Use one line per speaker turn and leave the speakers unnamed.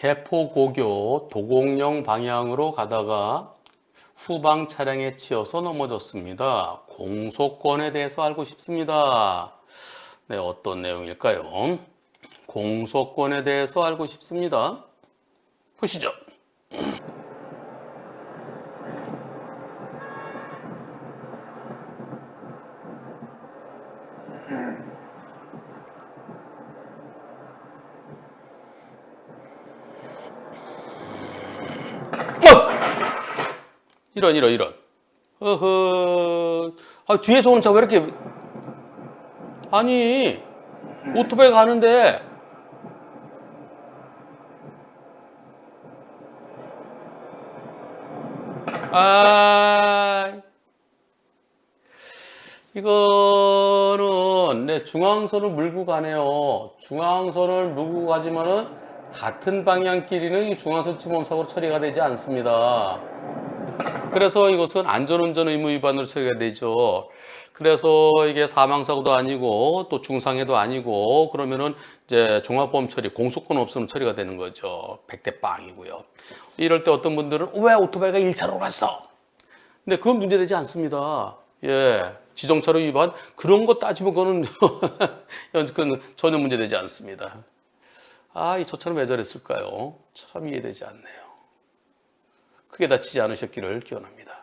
개포고교 도곡령 방향으로 가다가 후방 차량에 치여서 넘어졌습니다. 공소권에 대해서 알고 싶습니다. 네, 어떤 내용일까요? 공소권에 대해서 알고 싶습니다. 보시죠. 이런 이런 이런. 어허. 아, 뒤에서 오는 차 왜 이렇게 아니 오토바이 가는데 아 이거는 네 중앙선을 물고 가네요. 중앙선을 물고 가지만은 같은 방향끼리는 이 중앙선 침범 사고로 처리가 되지 않습니다. 그래서 이것은 안전운전 의무 위반으로 처리가 되죠. 그래서 이게 사망사고도 아니고 또 중상해도 아니고 그러면은 이제 종합보험 처리, 공소권 없으면 처리가 되는 거죠. 100대 빵이고요. 이럴 때 어떤 분들은 왜 오토바이가 1차로 갔어? 근데 그건 문제되지 않습니다. 예. 지정차로 위반 그런 거 따지면 그거는 전혀 문제되지 않습니다. 아, 이 저차는 왜 저랬을까요? 참 이해되지 않네요. 크게 다치지 않으셨기를 기원합니다.